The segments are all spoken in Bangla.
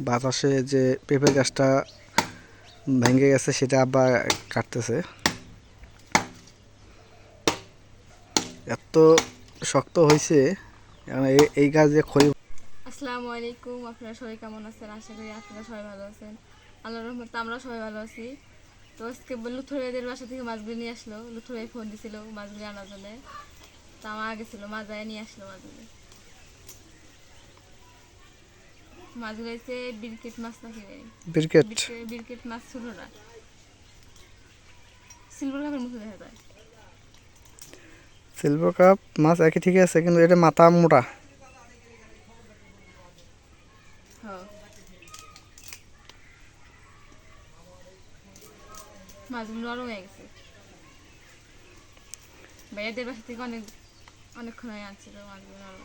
বাতাসে যে পেঁপে গাছটা ভেঙে গেছে, সেটা আবার কাটতেছে। এত শক্ত হয়েছে এই- এই গাছ যে খড়ি আসসালামু আলাইকুম, আপনারা সবাই কেমন আছেন? আশা করি আপনারা সবাই ভালো আছেন। আল্লাহর রহমতে আমরা সবাই ভালো আছি। তো আজকে লুথুরাইদের বাসা থেকে মাছগুলি নিয়ে আসলো। লুথুরাই ফোন দিছিল মাছগুলি আনার জন্য। তা আমার গেছিল মাছ যায় নিয়ে আসলো মাছগুলি। মাছগুলি হচ্ছে বিরকেট মাছ নাকি? ব্রিকেট? বিরকেট মাছ ছিল না। সিলভার কাপের মতো দেখা যায়। সিলভার কাপ মাছ একই ঠিক আছে কিন্তু এটা মাথা মোটা। হ্যাঁ। মাছগুলো নরম হয়ে গেছে। ভাইয়াদের বাসা থেকে অনেক অনেকক্ষণ হয়ে আনছিল মাছগুলো নরম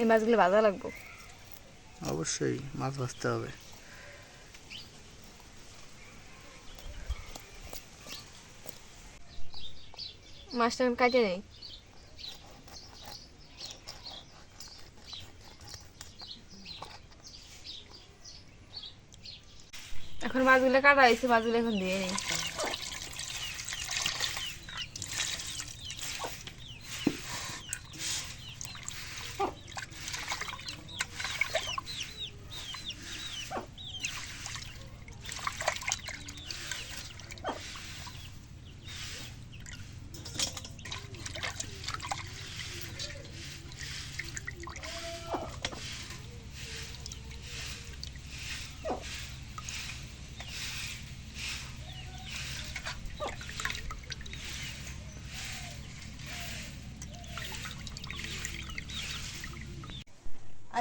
এই মাছগুলো ভাজা লাগবো। অবশ্যই মাছ ভাজতে হবে। মাছটা এখন কাটে নেই। এখন মাছগুলো কাটা হয়েছে মাছগুলো এখন দিয়ে নেই।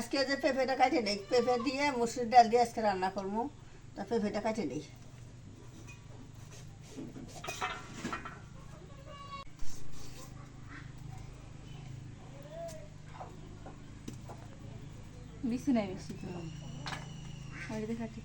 আজকে যে পেঁপেটা কাটে নেই, পেঁপে দিয়ে মুসুর ডাল দিয়ে আজকে রান্না করব। তা পেঁপেটা কাটে নেই। বেশি নাই বেশি তো কাটি।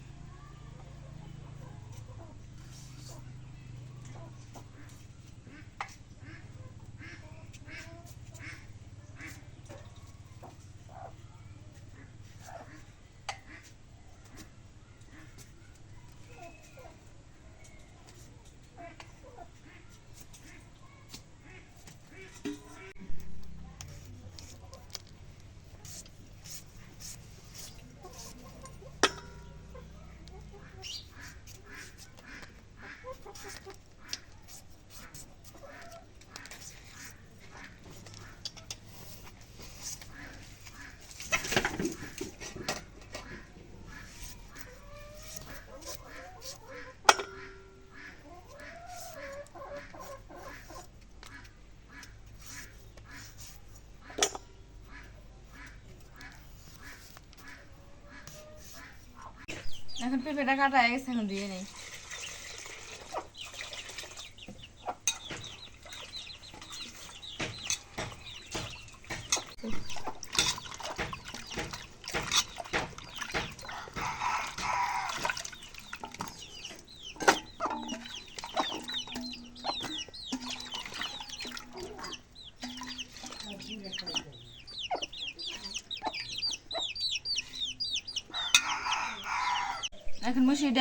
এখন পেঁপেটা কাটা গেছে এখন দিয়ে নেই।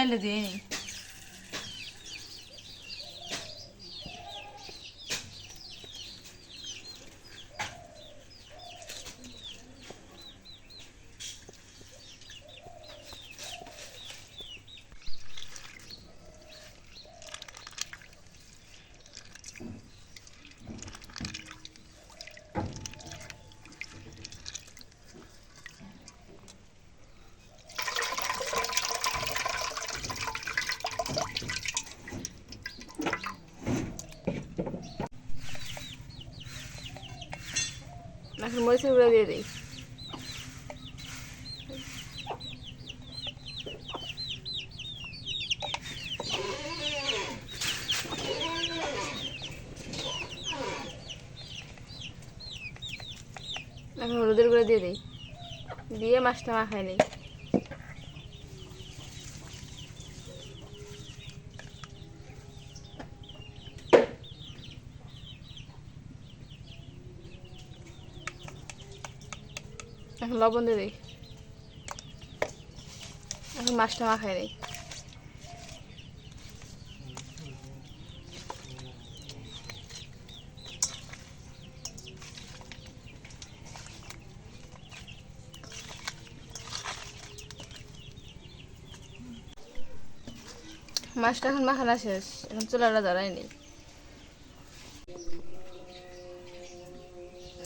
এখন মসুর এখন মরিচের গুঁড়ো দিয়ে দিই এখন হলুদের গুঁড়ো দিয়ে দিই দিয়ে মাছটা মাখাই নিই লবণ দিয়ে দিই। এখন মাছটা মাখাই দিই। মাছটা এখন মাখানা শেষ। এখন চুলাটা ধরাই নেই।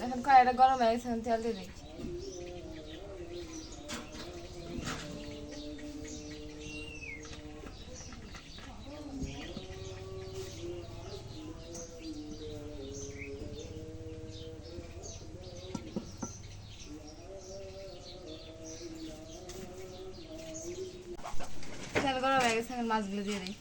এখন কড়াইটা গরম হয়ে গেছে তেল দিয়ে দিই। মাছগুলো দিয়ে দিই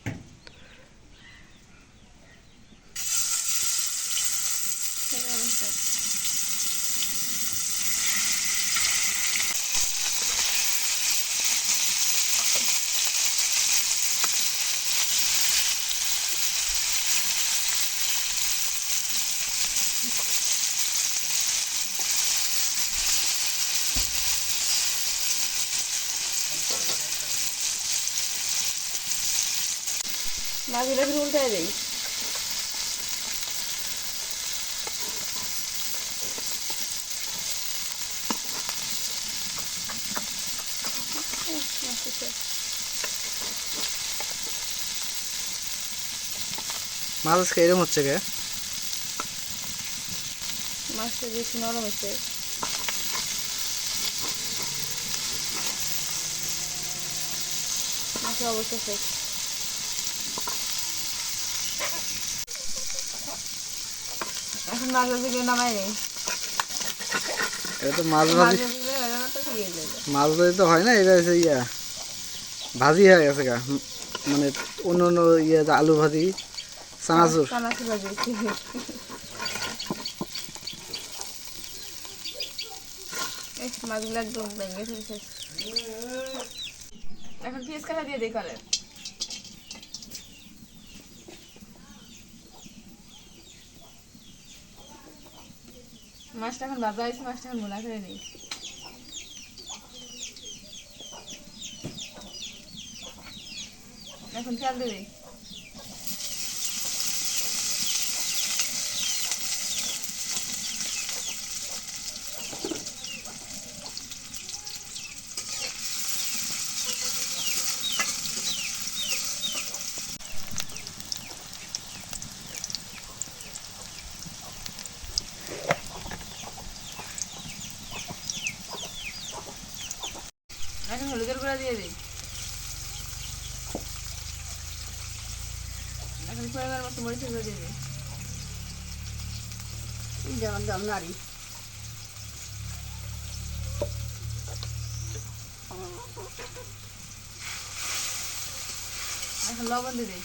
মাছগুলো একটু উল্টে দিই। মাছ আজকে এরকম হচ্ছে কে? মাছটা বেশি নরম হচ্ছে। মাছের অবস্থা শেষ। এখন মাছ ভাজিগুলো নামাই নেই এটা তো মাছ মাছ ভাজি মাছ তো হয় না এটা হচ্ছে ইয়া ভাজি হয়ে গেছে গা। মানে অন্য অন্য ইয়ে আলু ভাজি চানাচুর। চানাচুর ভাজি এই মাছগুলো একদম ভেঙে ফেলছে। এখন পিস কাটা দিয়ে দিই মাছটা এখন ভাজা হয়েছে মাছটা এখন গোলা করে নেই। এখন চাল দিয়ে হলুদের দিয়ে দিই। এখন মতো এখন লবণ দিয়ে দিই।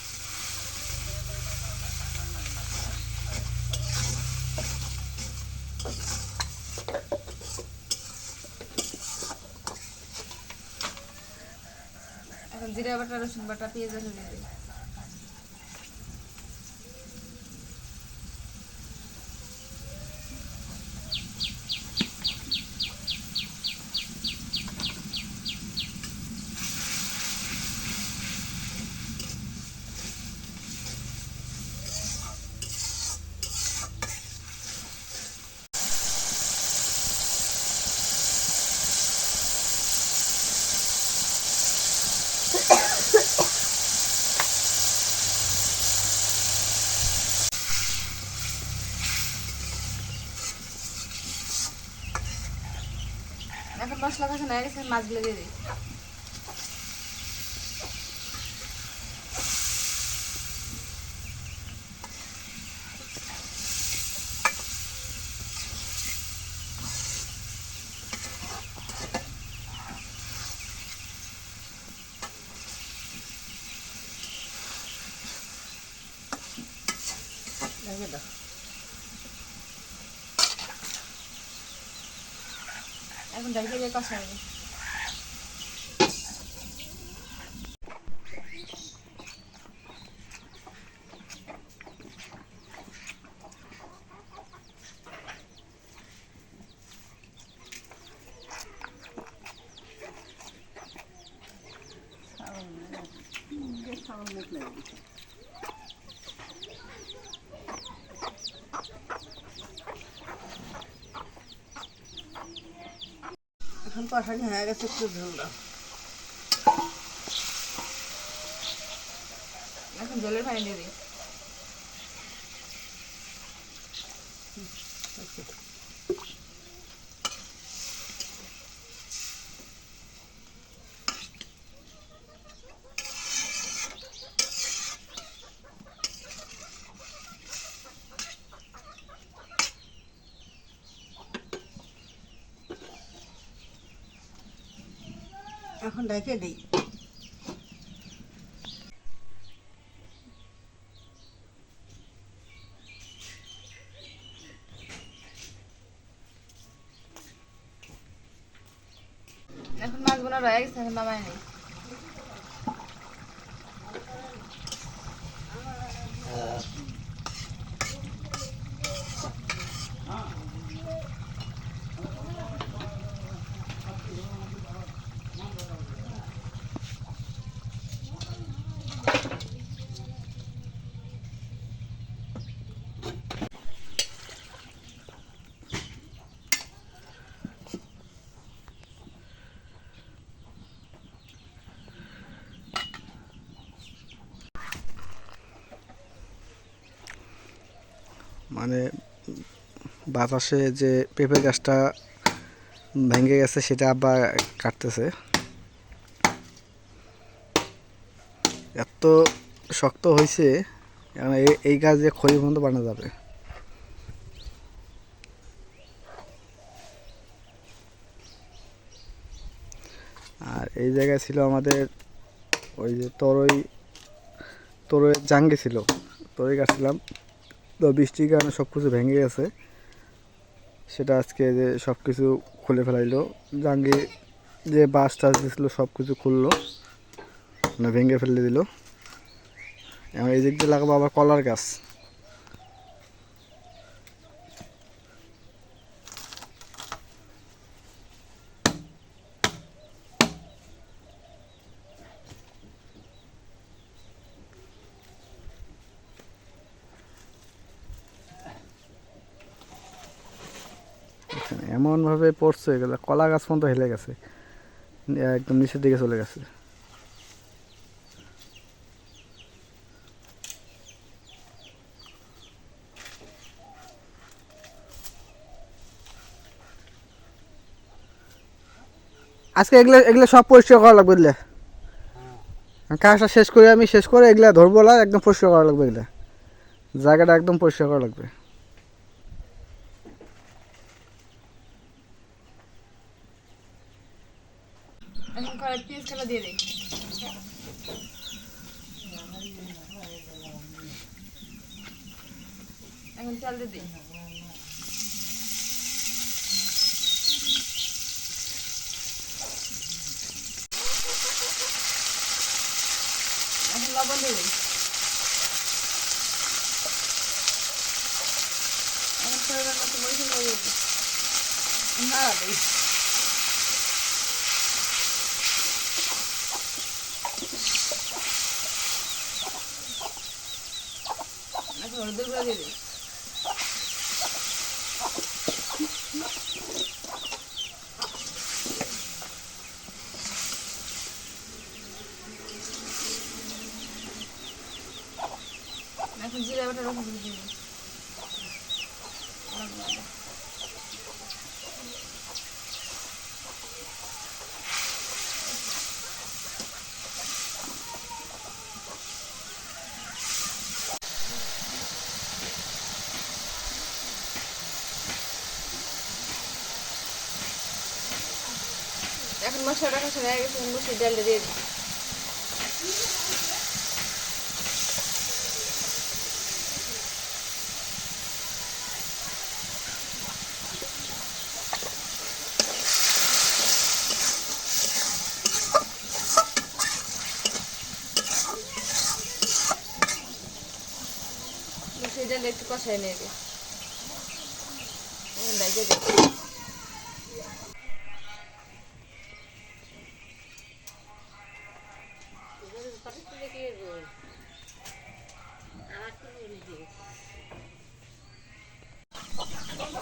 এখন জিরা বাটা রসুন বাটা পেঁয়াজ বাটা দিয়ে মশলা কষানো হয়ে গেছে মাছগুলো দিয়ে দিই। ಜೈಲಿಗೆ ಕಸಾಯಿ Just how much কষানি হয়ে গেছে একটু ঝোল এখন জলের পানি দিয়ে দিই এখন রেখে দিই। এখন মাছগুলো রয়ে গেছে এখন নামাই নেই। মানে বাতাসে যে পেঁপে গাছটা ভেঙে গেছে, সেটা আবার কাটতেছে। এত শক্ত হয়েছে এই- এই গাছ দিয়ে খড়ি বন্ধ বানানো যাবে। আর এই জায়গায় ছিল আমাদের ওই যে তরই তরই জাঙ্গি ছিল। তরই গাছছিলাম তো বৃষ্টির কারণে সব কিছু ভেঙে গেছে। সেটা আজকে যে সব কিছু খুলে ফেলাইলো। জাঙ্গি যে বাস টাস দিয়েছিলো সব কিছু খুললো। মানে ভেঙে ফেলে দিল। এই দিক দিয়ে লাগাবো আবার কলার গাছ। ভাবে পড়ছে এগুলো কলা গাছ পর্যন্ত হেলে গেছে। একদম নিচের দিকে চলে গেছে। আজকে এগুলো এগুলো সব পরিষ্কার করা লাগবে বুঝলে? কাজটা শেষ করে আমি শেষ করে এগুলা ধরবো না একদম পরিষ্কার করা লাগবে এগুলা। জায়গাটা একদম পরিষ্কার করা লাগবে এখন কড়াই পেঁয়াজ কাটা দিয়ে দিই এখন চাল দিয়ে দিই এখন লবণ এখন পরিমাণ মতো মরিচ দিয়ে দিই নাড়া দিই। হলুদের গুঁড়া এখন জিরা বাটা রসুন দিয়ে দিই এখন মশলাটা কষা হয়ে গেছে মুসুর ডালটা দিয়ে দিই মুসুর ডাল একটু কষাই নিয়ে এখন ডাল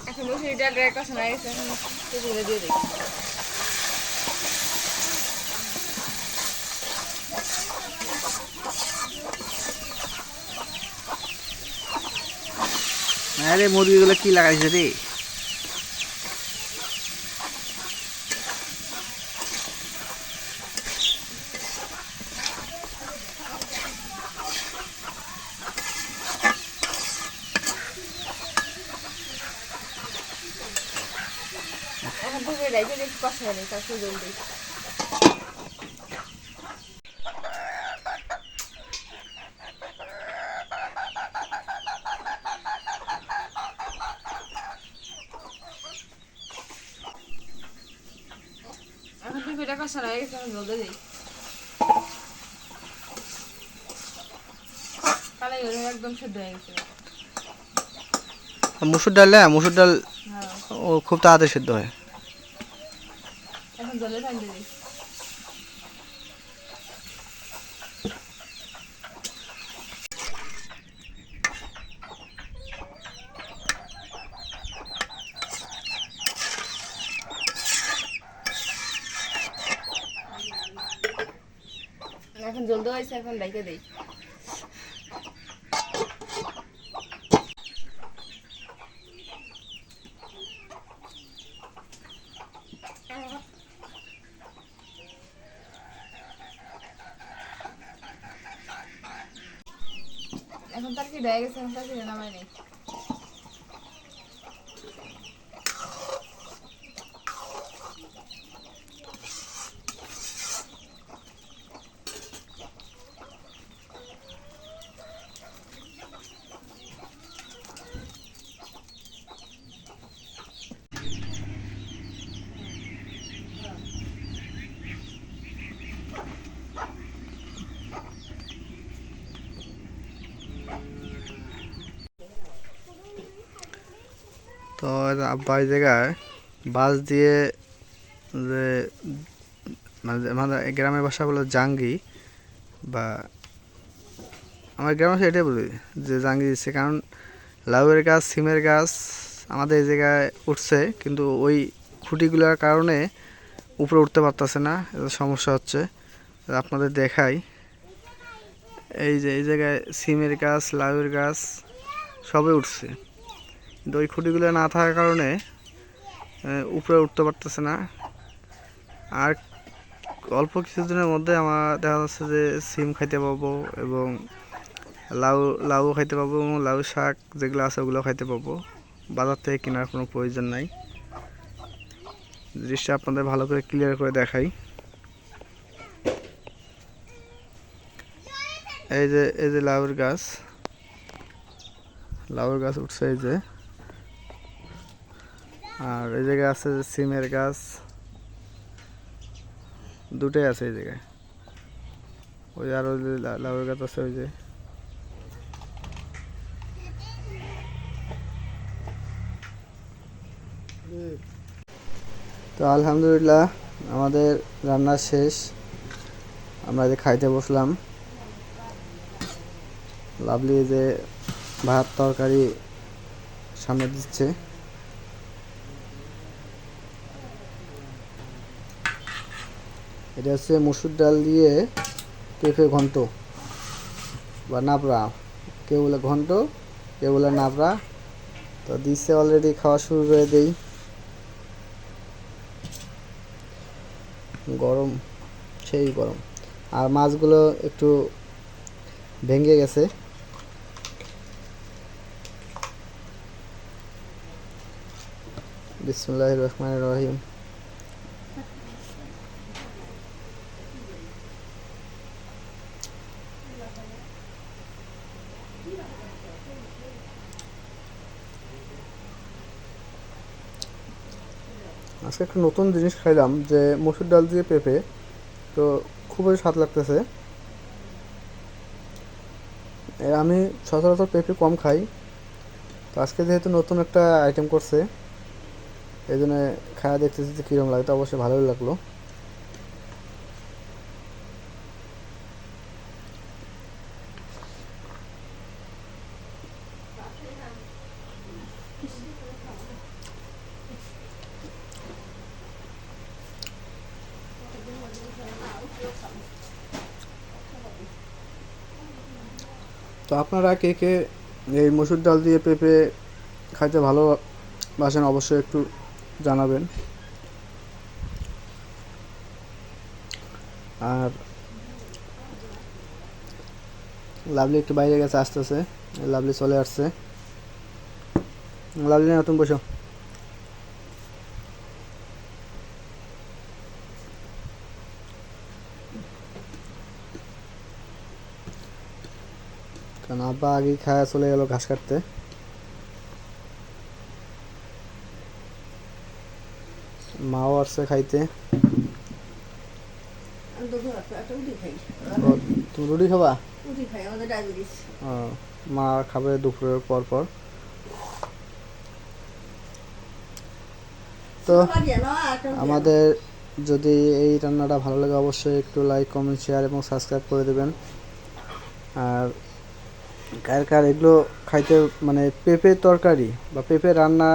এখন মুসুরিটা ড্রাই কষানো হয়ে এখন দিয়ে দিই। আরে মুরগিগুলো কি লাগাইছে রে? রেখে একটু কষানো নেই তারপর জল দিই কষানো হয়ে গেছে দিই। কালাই একদম সেদ্ধ হয়ে গেছে। মুসুর ডাল মুসুর ডাল হ্যাঁ। ও খুব তাড়াতাড়ি সিদ্ধ হয়। জলে ফেলে দিই এখন জল দেওয়া হয়েছে এখন ডাইকে দেই। এখন তার কি দেয়া গেছে এখন তার কি নামাই নেই তো আব্বা এই জায়গায় বাস দিয়ে যে মানে আমাদের গ্রামের ভাষা বলে জাঙ্গি বা আমার গ্রামের ভাষা এটাই বলি যে জাঙ্গি দিচ্ছে। কারণ লাউয়ের গাছ, সিমের গাছ আমাদের এই জায়গায় উঠছে, কিন্তু ওই খুঁটিগুলোর কারণে উপরে উঠতে পারতেছে না সমস্যা হচ্ছে। আপনাদের দেখাই। এই যে, এই জায়গায় সিমের গাছ, লাউয়ের গাছ সবে উঠছে। কিন্তু ওই খুঁটিগুলো না থাকার কারণে উপরে উঠতে পারতেছে না। আর অল্প কিছুদিনের মধ্যে আমার দেখা যাচ্ছে যে সিম খাইতে পাবো এবং লাউ লাউ খাইতে পাবো এবং লাউ শাক যেগুলো আছে ওগুলো খাইতে পাবো। বাজার থেকে কেনার কোনো প্রয়োজন নাই। জিনিসটা আপনাদের ভালো করে ক্লিয়ার করে দেখাই। এই যে এই যে লাউয়ের গাছ। লাউয়ের গাছ উঠছে এই যে। আর এই জায়গায় আছে যে সিমের গাছ। দুটোই আছে এই জায়গায়। ওই আর ওই লাউয়ের গাছ আছে ওই যে। তো আলহামদুলিল্লাহ, আমাদের রান্না শেষ। আমরা যে খাইতে বসলাম। লাভলি যে ভাত তরকারি সামনে দিচ্ছে। এটা হচ্ছে মসুর ডাল দিয়ে পেঁপে ঘন্ট বা নাবড়া। কেউ বলে ঘন্ট, কেউ বলে নাবড়া। তো দিচ্ছে অলরেডি খাওয়া শুরু করে দেই। গরম, সেই গরম। আর মাছগুলো একটু ভেঙে গেছে। বিসমুল্লাহ রহমান রহিম। আজকে একটা নতুন জিনিস খাইলাম যে মসুর ডাল দিয়ে পেঁপে। তো খুবই স্বাদ লাগতেছে। আমি সচরাচর পেঁপে কম খাই। তো আজকে যেহেতু নতুন একটা আইটেম করছে, এই জন্য খাওয়া দেখতেছি যে কীরকম লাগে, তো অবশ্যই ভালোই লাগল তো আপনারা কে কে এই মসুর ডাল দিয়ে পেঁপে খাইতে ভালোবাসেন অবশ্যই একটু জানাবেন। আর লাভলি একটু বাইরে গেছে, আসতেছে। লাভলি চলে আসছে। লাভলি নতুন বসো। আব্বা আগেই চলে গেল ঘাস কাটতে। মাও আসছে খাইতে। তুমি রুটি খাবা? মা খাবে দুপুরের পর পর। তো আমাদের যদি এই রান্নাটা ভালো লাগে অবশ্যই একটু লাইক কমেন্ট শেয়ার এবং সাবস্ক্রাইব করে দেবেন। আর কার কার এগুলো খাইতে মানে পেঁপে তরকারি বা পেঁপে রান্না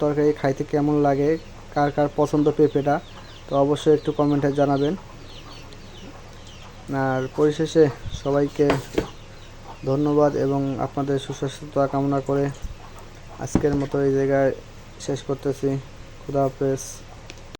তরকারি খাইতে কেমন লাগে, কার কার পছন্দ পেঁপেটা, তো অবশ্যই একটু কমেন্টে জানাবেন। আর পরিশেষে সবাইকে ধন্যবাদ এবং আপনাদের সুস্বাস্থ্যতা কামনা করে আজকের মতো এই জায়গায় শেষ করতেছি। খুদা হাফেজ।